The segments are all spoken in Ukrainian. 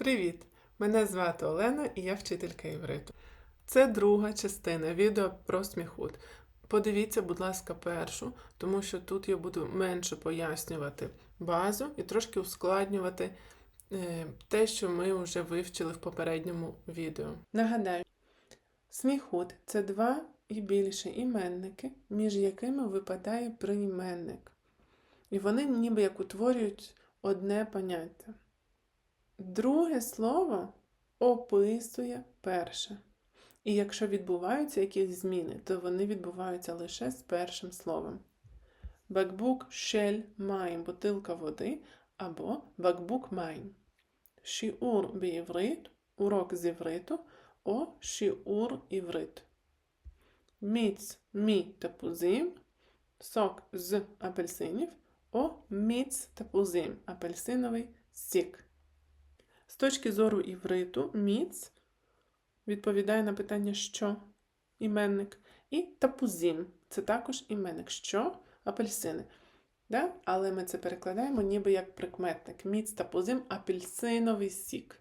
Привіт! Мене звати Олена і я вчителька івриту. Це друга частина відео про сміхут. Подивіться, будь ласка, першу, тому що тут я буду менше пояснювати базу і трошки ускладнювати е, те, що ми вже вивчили в попередньому відео. Нагадаю, сміхут це два і більше іменники, між якими випадає прийменник. І вони ніби як утворюють одне поняття. Друге слово описує перше. І якщо відбуваються якісь зміни, то вони відбуваються лише з першим словом. Бакбук шель майм бутилка води або бакбук майм. Шіур бієврит урок з івриту о шіур іврит. Міц мі тапузим сок з апельсинів о міц тапузим апельсиновий сік точки зору івриту, міц відповідає на питання що іменник. І тапузім це також іменник, що апельсини. Да? Але ми це перекладаємо ніби як прикметник. Міц тапузім апельсиновий сік.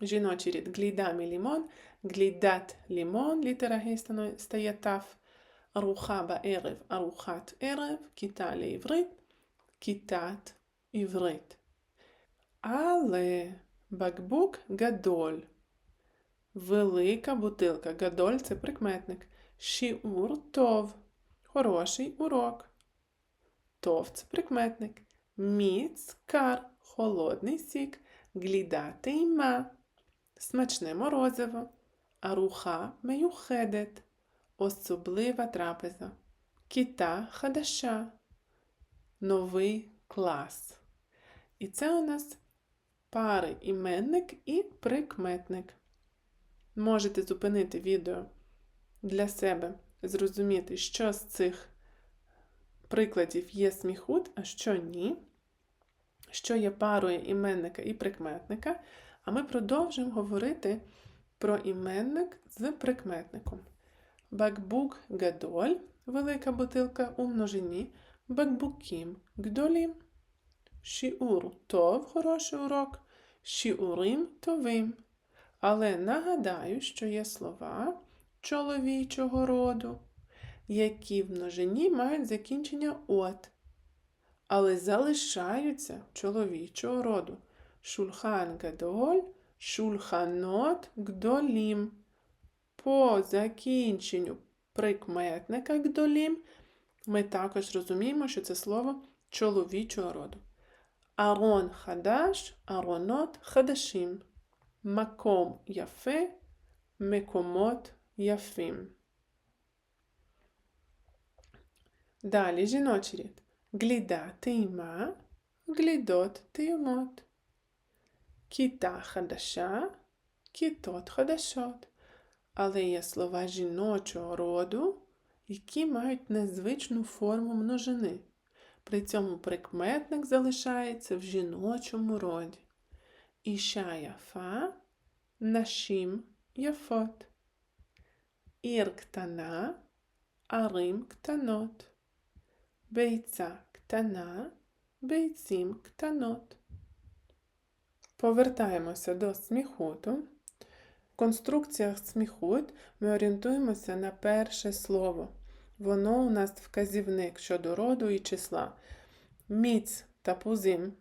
Жіночий рід глідамі лімон, глідат лімон, літера гей стає таф. рухаба ерев, арухат ерев, кіталі іврит, кітат іврит. Але бакбук гадоль. Велика бутилка. Гадоль це прикметник. Шіур тов. Хороший урок. Тов це прикметник. Міц кар. Холодний сік. Глідати ма. Смачне морозиво. Аруха меюхедет. Особлива трапеза. Кіта хадаша. Новий клас. І це у нас пари іменник і прикметник. Можете зупинити відео для себе, зрозуміти, що з цих прикладів є сміхут, а що ні, що є парою іменника і прикметника. А ми продовжуємо говорити про іменник з прикметником. Бакбук гадоль велика бутилка у множині, бакбукім гдолім. Шіур тов хороший урок, шіурим товим. Але нагадаю, що є слова чоловічого роду, які в множині мають закінчення от, але залишаються чоловічого роду. Шульхан гадоль, шульханот гдолім. По закінченню прикметника гдолім ми також розуміємо, що це слово чоловічого роду. Арон хадаш, аронот хадашим. Маком яфе, мекомот яфим. Далі жіночий рід. Гліда тейма, глідот теймот. Кіта хадаша, кітот хадашот. Але є слова жіночого роду, які мають незвичну форму множини. При цьому прикметник залишається в жіночому роді. Іша яфа, нашим яфот. Ір ктана, арим ктанот. Бейця ктана, бейцім ктанот. Повертаємося до сміхуту. В конструкціях сміхут ми орієнтуємося на перше слово. Воно у нас вказівник щодо роду і числа. Міц та пузим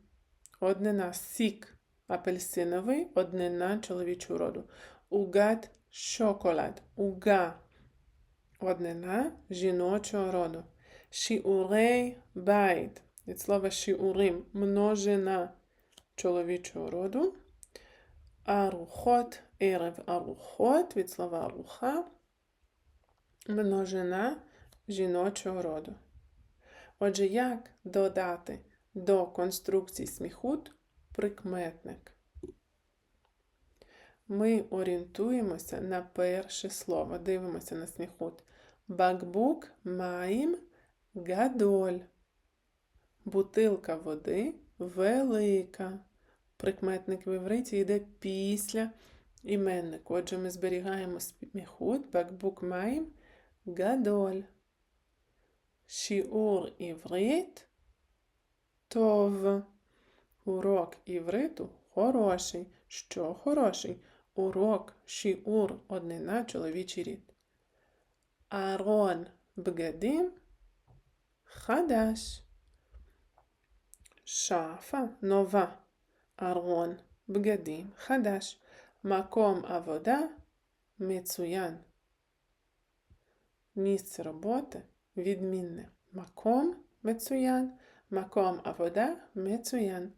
однина сік апельсиновий, однина чоловічого роду. Угад шоколад. Уга однина жіночого роду. Шіурей байт. Від слова шіурим множина чоловічого роду. Арухот ерев арухот від слова аруха. Множина жіночого роду. Отже, як додати до конструкції сміхут прикметник? Ми орієнтуємося на перше слово. Дивимося на сміхут. Бакбук маїм гадоль. Бутилка води велика. Прикметник в івриті йде після іменнику. Отже, ми зберігаємо сміхут, бакбук маїм гадоль. Шіур іврит тов. Урок івриту Хороший. Що хороший? Урок, шіур, однина, чоловічий рід. Арон бгадим хадаш. Шафа нова. Арон бгадим хадаш. Маком авода מצוין. Місце роботи відмінне. Маком мецуян, маком авода мецуян.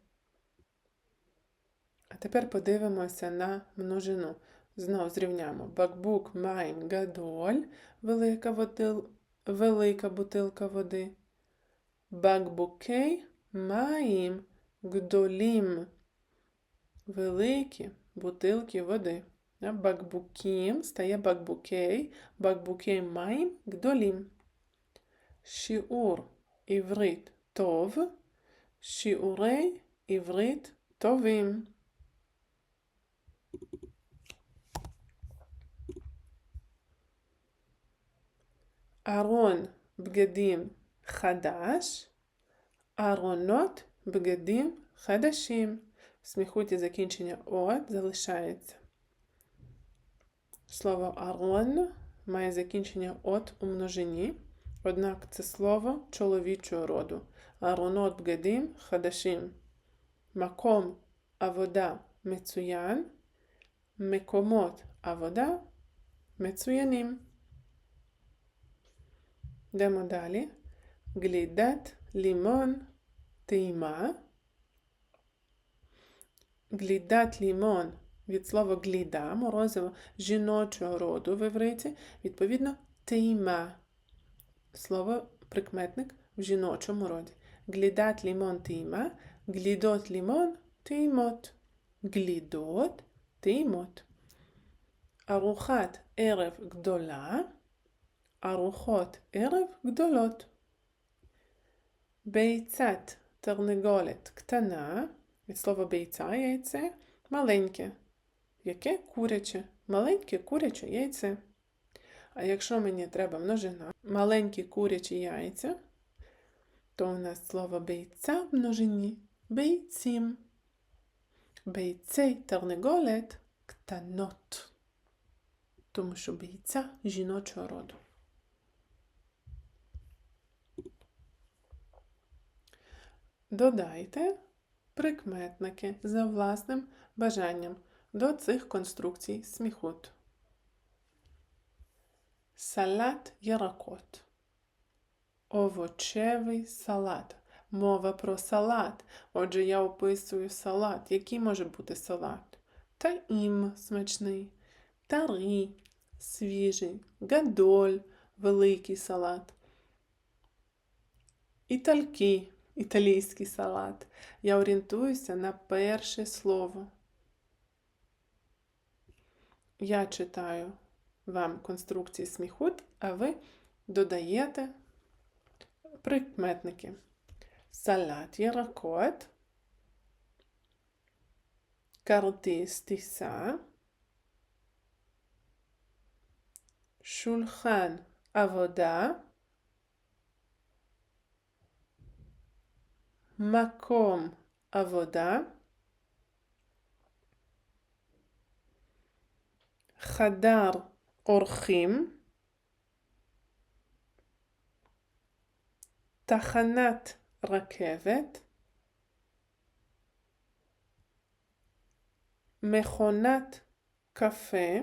А тепер подивимося на множину. Знову зрівняємо бакбук майн гадоль, велика водил, велика бутилка води. Бакбукей маїм гдолім. Великі бутилки води. Бакбукім стає бакбукей, бакбукей маїм гдолім. Шіур іврит тов, שיעורי עברית טובים. ארון בגדים חדש, ארונות בגדים חדשים. Сміхуті закінчення от залишається. Слово арон має закінчення от у множині, Однак це слово чоловічого роду. Аронот бгедим хадашим. Маком авода мецуян. Мекомот авода мецуяним. Йдемо далі. Глідат лімон тейма. Глідат лімон від слова гліда, морозиво жіночого роду в івриті, відповідно, тейма слово прикметник в жіночому роді. Глідат лімон тима, глідот лімон тимот. Глідот тимот. Арухат ерев гдола, арухот ерев гдолот. Бейцат тернеголет ктана. Від слова бейца яйце маленьке. Яке куряче? Маленьке куряче яйце. А якщо мені треба множина, маленькі курячі яйця, то у нас слово бейця в множині бейцім. Бейцей тернеголет ктанот. Тому що бійця жіночого роду. Додайте прикметники за власним бажанням до цих конструкцій сміхут. Салат яракот овочевий салат. Мова про салат. Отже, я описую салат. Який може бути салат? Таїм смачний, тарі свіжий, гадоль великий салат. Італьки італійський салат. Я орієнтуюся на перше слово. Я читаю вам конструкції сміхут, а ви додаєте Прикметники. Салат яракот, כרטיס טיסה, שולחן עבודה, מקום עבודה, חדר אורחים, תחנת רכבת, מכונת קפה,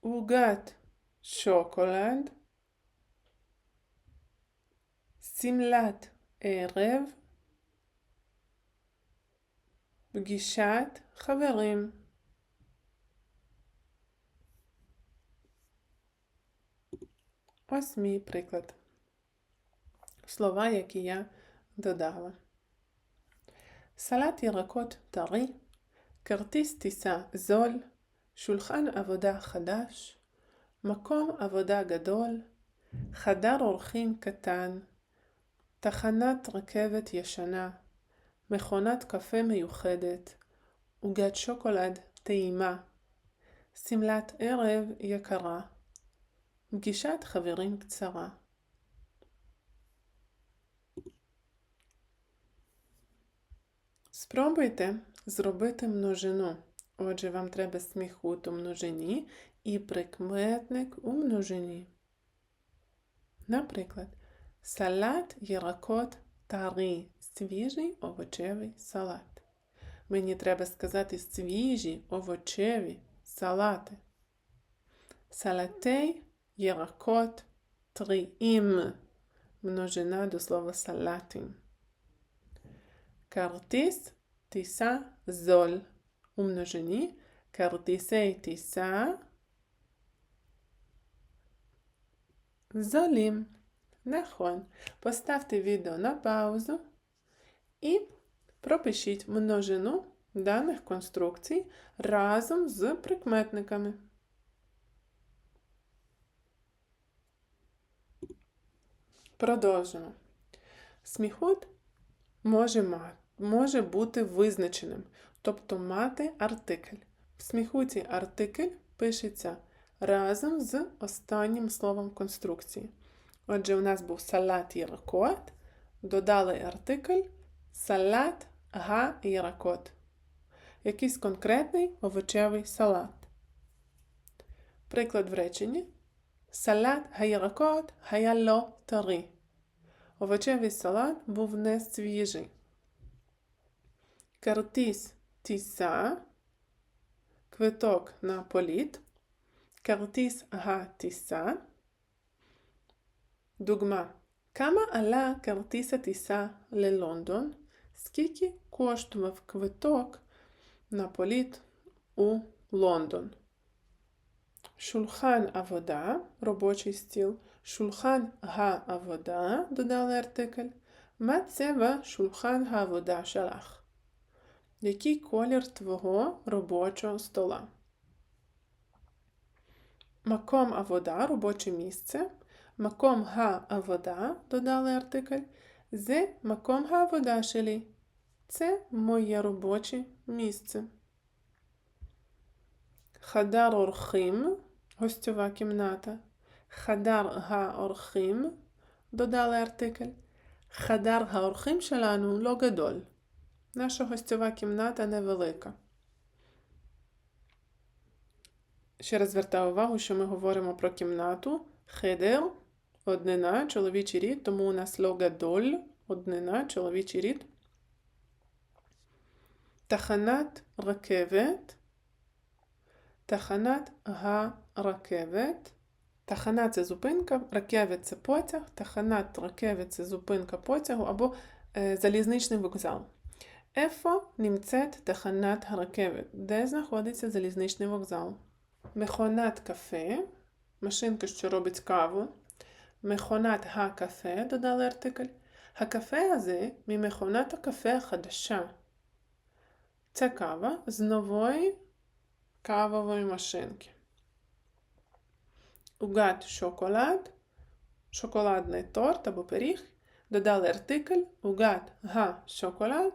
עוגת שוקולד, שמלת ערב, פגישת חברים. Ось мій приклад. Слова, які я додала. סלט ירקות טרי, כרטיס טיסה זול, שולחן עבודה חדש, מקום עבודה גדול, חדר אורחים קטן, תחנת רכבת ישנה, מכונת קפה מיוחדת, עוגת שוקולד טעימה, שמלת ערב יקרה. פגישת חברים קצרה. Спробуйте зробити множину. Отже, вам треба сміхут у множині і прикметник у множині. Наприклад, салат єракот тари свіжий овочевий салат. Мені треба сказати свіжі овочеві салати. Салатей єракот тріїм. Множина до слова салатин. Тиса золь. У множині картисей тиса золім. Нахон. Поставте відео на паузу і пропишіть множину даних конструкцій разом з прикметниками. Продовжимо. Сміхот може, може бути визначеним, тобто мати артикль. В сміхуті артикль пишеться разом з останнім словом конструкції. Отже, у нас був салат єракот, додали артикль салат га єракот. Якийсь конкретний овочевий салат. Приклад в реченні. Салат га-єракот гаяло тари. Овочевий салат був не свіжий. Картіс тіса. Квиток на політ. Картіс га тіса. Дугма. Кама ала картіса тіса ле-Лондон? Скільки коштував квиток на Шулхан авода, робочий стіл. Шулхан га авода, додали артикль. Мацева шулхан га авода шалах. Який колір твого робочого стола? Маком авода, робоче місце. Маком га авода, додали артикль. Зе маком га авода шелі. Це моє робоче місце. Хадар орхим, гостьова кімната. Хадар га-орхим, додали артикль. Хадар га-орхим шалану логадоль. Наша гостьова кімната невелика. Ще раз звертаю увагу, що ми говоримо про кімнату. Хедер – однина, чоловічий рід, тому у нас логадоль – однина, чоловічий рід. Таханат ракевет. Таханат га-ракевет. Тахана це зупинка, ракевет це потяг, таханат ракевет це зупинка потягу або е, залізничний вокзал. Ефо німцет таханат ракевет, де знаходиться залізничний вокзал. Мехонат кафе, машинка, що робить каву. Мехонат га-кафе, додали артикль. Га-кафе азе мімехонат кафе хадаша. Це кава з нової кавової машинки. Угад шоколад, шоколадний торт або пиріг. Додали артикль угад га шоколад.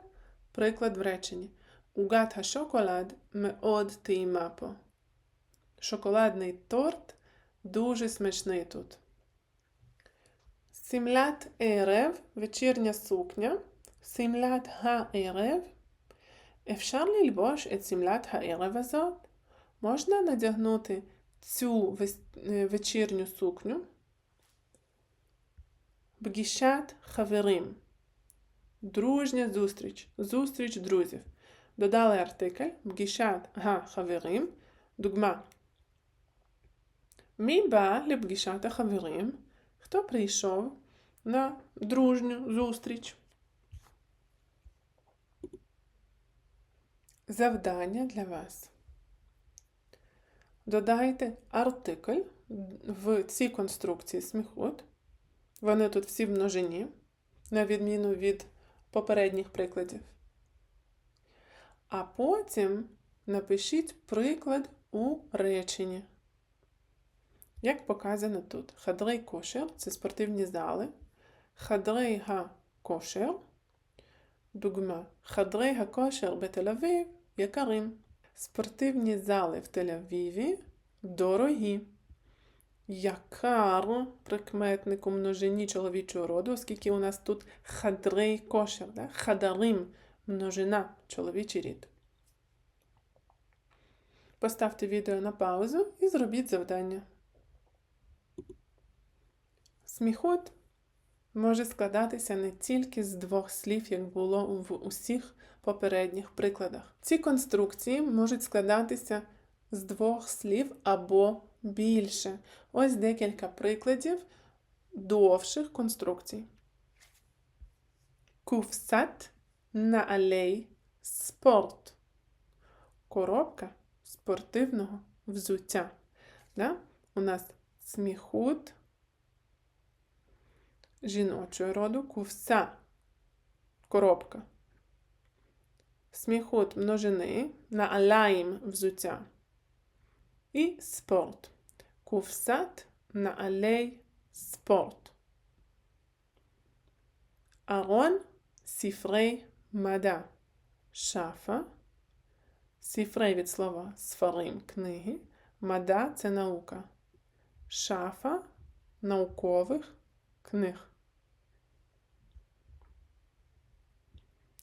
Приклад в реченні. Угад га шоколад меод теймапо. Шоколадний торт дуже смачний тут. Сімлят ерев, вечірня сукня. Сімлят га ерев. אפשר ללבוש את שמלת הערב הזאת? можна надягнути цю е, вечірню сукню бгішат хаверим. Дружня зустріч. Зустріч друзів. Додали артикль бгішат га хаверим. Дугма. Мі ба лібгішата хаверим. Хто прийшов на дружню зустріч? Завдання для вас. Додайте артикль в цій конструкції сміхут. Вони тут всі в множині, на відміну від попередніх прикладів. А потім напишіть приклад у реченні. Як показано тут, хадрей кошер це спортивні зали. Хадрейга кошер. Дугма. Хадрейга кошер бетелавів якарим. Спортивні зали в Тель-Авіві дорогі. Якар прикметник у множині чоловічого роду, оскільки у нас тут хадрей кошер, да? хадарим множина, чоловічий рід. Поставте відео на паузу і зробіть завдання. Сміхот може складатися не тільки з двох слів, як було в усіх попередніх прикладах. Ці конструкції можуть складатися з двох слів або більше. Ось декілька прикладів довших конструкцій. Кувсат на алей спорт. Коробка спортивного взуття. Да? У нас сміхут жіночого роду кувса. Коробка сміхот множини, На наалаїм взуття. І спорт. Кувсат наалей спорт. Арон сіфрей мада. Шафа. Сіфрей від слова сфарим книги. Мада це наука. Шафа наукових книг.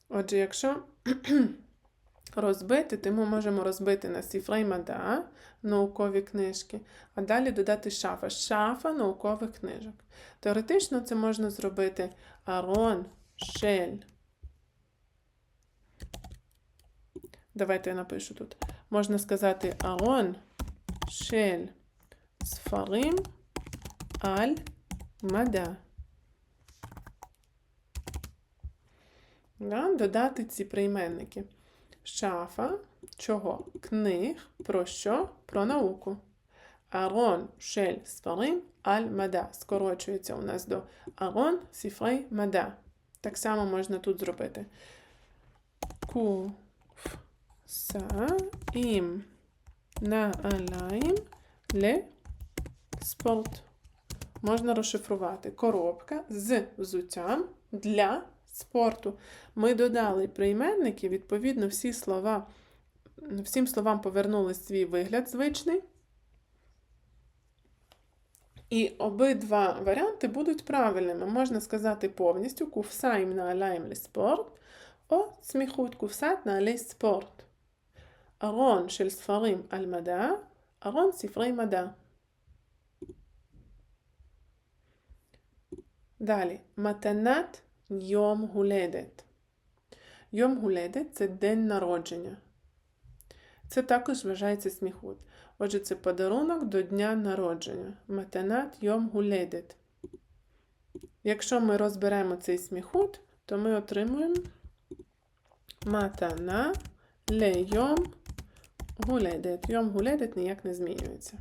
Отже, якщо розбити, то ми можемо розбити на сіфрей мада наукові книжки, а далі додати шафа. Шафа наукових книжок. Теоретично це можна зробити арон, шель. Давайте я напишу тут. Можна сказати арон, шель, сфарим, аль, мада. Да? Додати ці прийменники. Шафа чого? Книг про що? Про науку. Арон, шель, сфарим, аль мада. Скорочується у нас до арон, сіфрей, мада. Так само можна тут зробити. Ку, са, ім, на алаїм, ле, спорт. Можна розшифрувати коробка з взуттям для спорту. Ми додали прийменники, відповідно, всі слова, всім словам повернули свій вигляд звичний. І обидва варіанти будуть правильними. Можна сказати повністю кувсайм на алаймлі спорт о сміхут кувсат на алей спорт. Арон шельсфарим альмада. арон сіфрей мада. Далі матанат Йом гуледет. Йом гуледет це день народження. Це також вважається сміхут. Отже, це подарунок до дня народження. Матанат йом гуледет. Якщо ми розберемо цей сміхут, то ми отримуємо матана лейом гуледет. Йом гуледет ніяк не змінюється.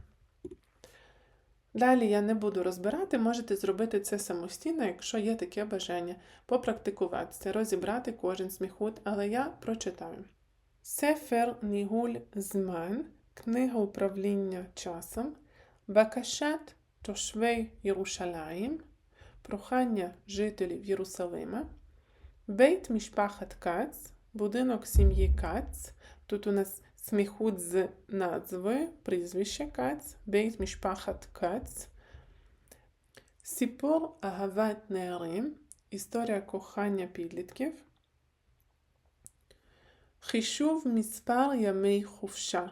Далі я не буду розбирати, можете зробити це самостійно, якщо є таке бажання попрактикуватися, розібрати кожен сміхут, але я прочитаю. Сефер Нігуль Зман, книга управління часом, Бакашат Тошвей Єрушалаїм, прохання жителів Єрусалима, Бейт Мішпахат Кац, будинок сім'ї Кац. Тут у нас сміхут з назви, прізвище Кац, Бейт Мішпахат Кац, Сіпор Агават Неарим, історія кохання підлітків. חישוב מספר ימי חופשה.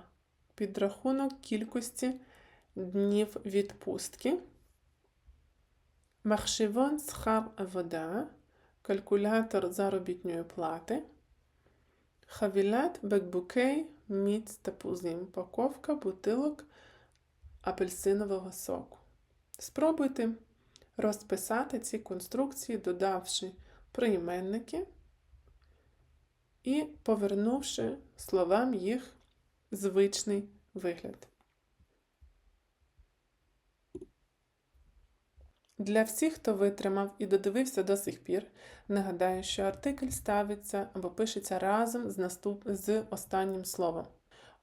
Підрахунок кількості днів відпустки. Махшивон схар авода. Калькулятор заробітної плати. Хавілят бекбукей міц тапузим. Упаковка бутилок апельсинового соку. Спробуйте розписати ці конструкції, додавши прийменники і повернувши словам їх звичний вигляд. Для всіх, хто витримав і додивився до сих пір, нагадаю, що артикль ставиться або пишеться разом з наступ... з останнім словом.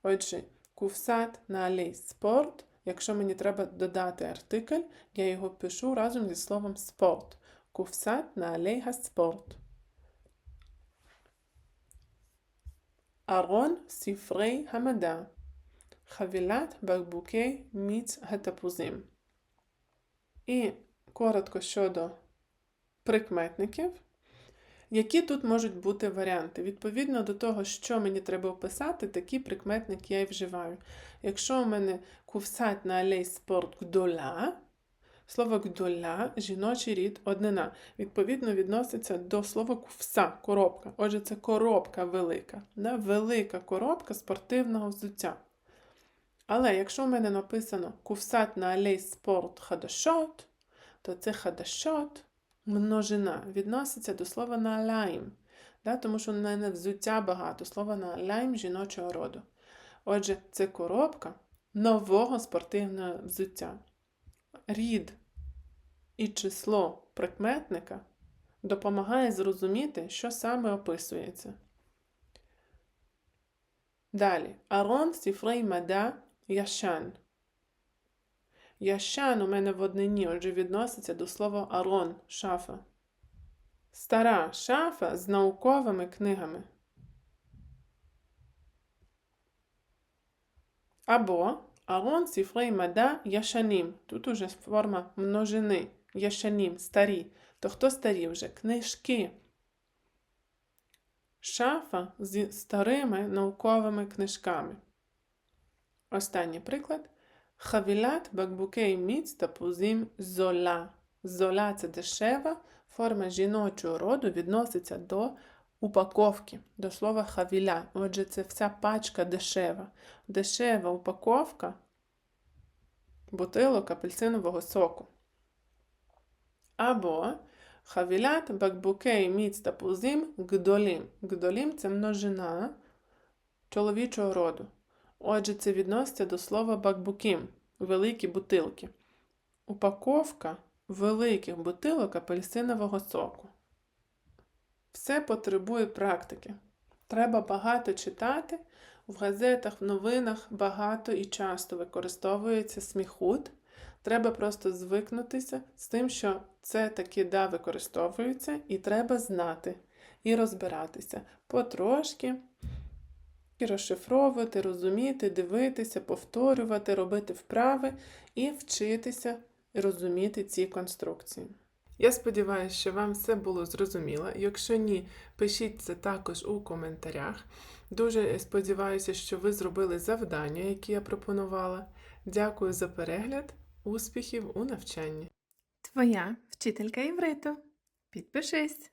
Отже, кувсат на алей спорт. Якщо мені треба додати артикль, я його пишу разом зі словом спорт. Кувсат на алейга спорт. Арон сіфрей хамада. Хавілат бакбукей міц гатапузим. І коротко щодо прикметників. Які тут можуть бути варіанти? Відповідно до того, що мені треба описати, такий прикметник я і вживаю. Якщо у мене кувсать на алей спорт гдола, слово гдола жіночий рід однина. Відповідно, відноситься до слова кувса, коробка. Отже, це коробка велика. Да? Велика коробка спортивного взуття. Але якщо в мене написано кувсат на алей спорт хадашот, то це хадашот множина відноситься до слова наалаїм, да? тому що мене взуття багато, слова наалаїм жіночого роду. Отже, це коробка нового спортивного взуття. Рід і число прикметника допомагає зрозуміти, що саме описується. Далі. Арон сіфрей мада яшан. Яшан у мене в однині, отже, відноситься до слова арон, шафа. Стара шафа з науковими книгами. Або арон сіфрей мада яшанім. Тут уже форма множини. Яшанім, старі. То хто старі вже? Книжки. Шафа зі старими науковими книжками. Останній приклад. Бакбукей міц та пузім зола. Зола це дешева, форма жіночого роду відноситься до упаковки, до слова хавіля. Отже, це вся пачка дешева. Дешева упаковка бутилок апельсинового соку. Або хавілят бакбукей міц та пузим гдолім. Гдолім це множина чоловічого роду. Отже, це відноситься до слова бакбукім великі бутилки. Упаковка великих бутилок апельсинового соку. Все потребує практики. Треба багато читати. В газетах, в новинах багато і часто використовується сміхут. Треба просто звикнутися з тим, що це таки да використовується, і треба знати і розбиратися потрошки. І розшифровувати, розуміти, дивитися, повторювати, робити вправи і вчитися розуміти ці конструкції. Я сподіваюся, що вам все було зрозуміло. Якщо ні, пишіть це також у коментарях. Дуже сподіваюся, що ви зробили завдання, які я пропонувала. Дякую за перегляд, успіхів у навчанні! Твоя вчителька івриту. Підпишись!